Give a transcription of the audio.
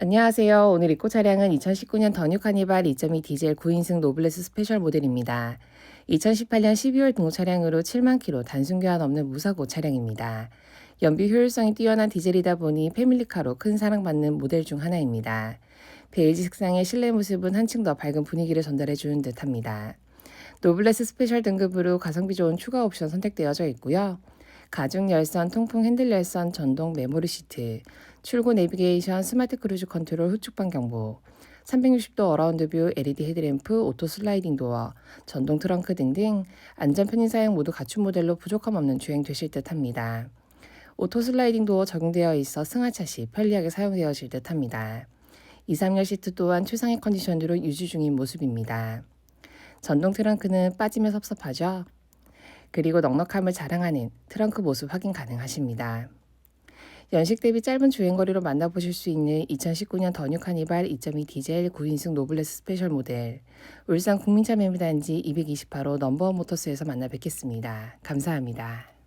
안녕하세요. 오늘 입고 차량은 2019년 더뉴 카니발 2.2 디젤 9인승 노블레스 스페셜 모델입니다. 2018년 12월 등록 차량으로 7만 킬로 단순 교환 없는 무사고 차량입니다. 연비 효율성이 뛰어난 디젤이다 보니 패밀리카로 큰 사랑받는 모델 중 하나입니다. 베이지 색상의 실내 모습은 한층 더 밝은 분위기를 전달해 주는 듯합니다. 노블레스 스페셜 등급으로 가성비 좋은 추가 옵션 선택되어져 있고요. 가죽 열선, 통풍 핸들 열선, 전동 메모리 시트, 출고 내비게이션, 스마트 크루즈 컨트롤 후측방 경보, 360도 어라운드 뷰, LED 헤드램프, 오토 슬라이딩 도어, 전동 트렁크 등등 안전 편의 사용 모두 갖춘 모델로 부족함 없는 주행 되실 듯 합니다. 오토 슬라이딩 도어 적용되어 있어 승하차 시 편리하게 사용되어질 듯 합니다. 2, 3열 시트 또한 최상의 컨디션으로 유지 중인 모습입니다. 전동 트렁크는 빠지면 섭섭하죠? 그리고 넉넉함을 자랑하는 트렁크 모습 확인 가능하십니다. 연식 대비 짧은 주행거리로 만나보실 수 있는 2019년 더뉴 카니발 2.2 디젤 9인승 노블레스 스페셜 모델 울산 국민차 매매단지 228호 넘버원 모터스에서 만나 뵙겠습니다. 감사합니다.